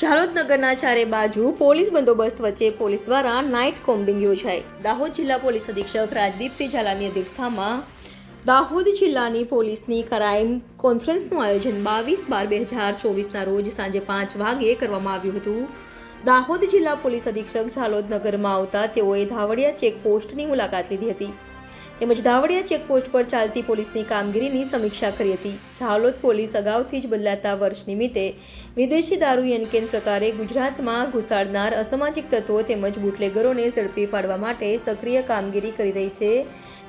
ઝાલોદ નગરના ચારે બાજુ પોલીસ બંદોબસ્ત વચ્ચે પોલીસ દ્વારા નાઇટ કોમ્બિંગ યોજાઈ. દાહોદ જિલ્લા પોલીસ અધિક્ષક રાજદીપસિંહ ઝાલાની અધ્યક્ષતામાં દાહોદ જિલ્લાની પોલીસની ક્રાઇમ કોન્ફરન્સનું આયોજન બાવીસ બાર બે હજાર ચોવીસના રોજ સાંજે પાંચ વાગે કરવામાં આવ્યું હતું. દાહોદ જિલ્લા પોલીસ અધિક્ષક ઝાલોદ નગરમાં આવતા તેઓએ ધાવડિયા ચેકપોસ્ટની મુલાકાત લીધી હતી. તેમજ ધાવડિયા ચેકપોસ્ટ પર ચાલતી પોલીસની કામગીરીની સમીક્ષા કરી હતી. ઝાલોદ પોલીસ અગાઉથી જ બદલાતા વર્ષ નિમિત્તે વિદેશી દારૂ યનકેન પ્રકારે ગુજરાતમાં ઘુસાડનાર અસામાજિક તત્વો તેમજ બુટલેગરોને ઝડપી પાડવા માટે સક્રિય કામગીરી કરી રહી છે.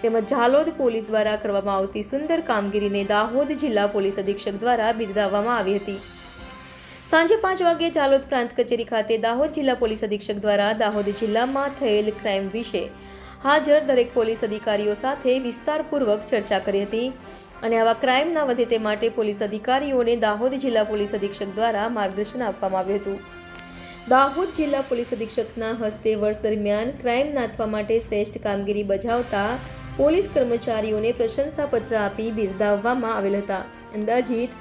તેમજ ઝાલોદ પોલીસ દ્વારા કરવામાં આવતી સુંદર કામગીરીને દાહોદ જિલ્લા પોલીસ અધિક્ષક દ્વારા બિરદાવવામાં આવી હતી. સાંજે પાંચ વાગ્યે ઝાલોદ પ્રાંત કચેરી ખાતે દાહોદ જિલ્લા પોલીસ અધિક્ષક દ્વારા દાહોદ જિલ્લામાં થયેલ ક્રાઇમ વિશે હાજર દરેક પોલીસ અધિકારીઓ સાથે વિસ્તારપૂર્વક ચર્ચા કરી હતી. અને આવા ક્રાઇમ ના વધે તે માટે પોલીસ અધિકારીઓને દાહોદ જિલ્લા પોલીસ અધિક્ષક દ્વારા માર્ગદર્શન આપવામાં આવ્યું હતું. દાહોદ જિલ્લા પોલીસ અધિક્ષકના હસ્તે વર્ષ દરમિયાન ક્રાઇમ નાથવા માટે શ્રેષ્ઠ કામગીરી બજાવતા પોલીસ કર્મચારીઓને પ્રશંસાપત્ર આપી બિરદાવવામાં આવેલ હતા. અંદાજિત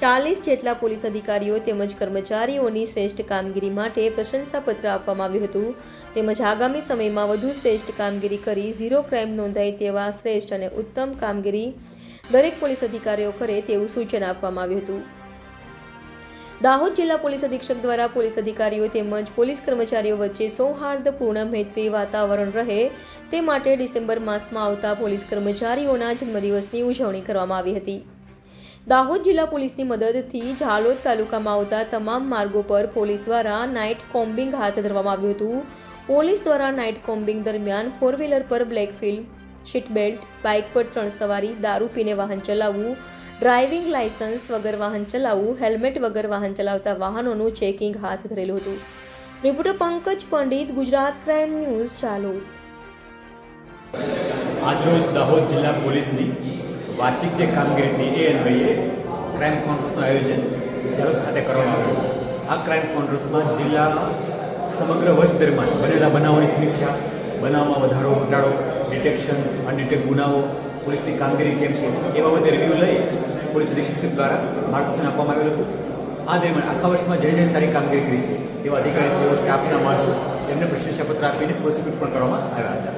ચાલીસ જેટલા પોલીસ અધિકારીઓ તેમજ કર્મચારીઓની શ્રેષ્ઠ કામગીરી માટે પ્રશંસાપત્ર આપવામાં આવ્યું હતું. તેમજ આગામી સમયમાં વધુ શ્રેષ્ઠ કામગીરી કરી ઝીરો ક્રાઇમ નોંધાય તેવા શ્રેષ્ઠ અને ઉત્તમ કામગીરી દરેક પોલીસ અધિકારીઓ કરે તેવું સૂચન આપવામાં આવ્યું હતું. દાહોદ જિલ્લા પોલીસ અધિક્ષક દ્વારા પોલીસ અધિકારીઓ તેમજ પોલીસ કર્મચારીઓ વચ્ચે સૌહાર્દપૂર્ણ મૈત્રી વાતાવરણ રહે તે માટે ડિસેમ્બર માસમાં આવતા પોલીસ કર્મચારીઓના જન્મદિવસની ઉજવણી કરવામાં આવી હતી. દાહોદ જિલ્લા પોલીસની મદદથી ઝાલોદ તાલુકામાં આવતા તમામ માર્ગો પર પોલીસ દ્વારા નાઇટ કોમ્બિંગ હાથ ધરવામાં આવ્યું હતું. પોલીસ દ્વારા નાઇટ કોમ્બિંગ દરમિયાન ફોર વ્હીલર પર black film seat belt bike પર ત્રણ સવારી, દારૂ પીને વાહન ચલાવવું ડ્રાઇવિંગ લાયસન્સ વગર વાહન ચલાવવું હેલ્મેટ વગર વાહન ચલાવતા વાહનોનું ચેકિંગ હાથ ધરેલું હતું. Reporter Pankaj Pandit, Gujarat crime news ચાલુ આજરોજ દાહોદ જિલ્લા પોલીસની વાર્ષિક જે કામગીરી હતી એ અન્વયે ક્રાઇમ કોન્ફરન્સનું આયોજન જાલોદ ખાતે કરવામાં આવ્યું. આ ક્રાઇમ કોન્ફરન્સમાં જિલ્લામાં સમગ્ર વર્ષ દરમિયાન બનેલા બનાવોની સમીક્ષા, બનાવમાં વધારો, ઘટાડો ડિટેક્શન અનડિટેક ગુનાઓ, પોલીસની કામગીરી કેમ છે, એ બાબતે રિવ્યૂ લઈ પોલીસ અધિક્ષક દ્વારા માર્ગદર્શન આપવામાં આવેલું હતું. આ દરમિયાન આખા વર્ષમાં જે જે સારી કામગીરી કરી છે. તેવા અધિકારીશ્રીઓ સ્ટાફના માણસો એમને પ્રશંસાપત્ર આપીને પ્રોસિક્યુટ પણ કરવામાં આવ્યા હતા.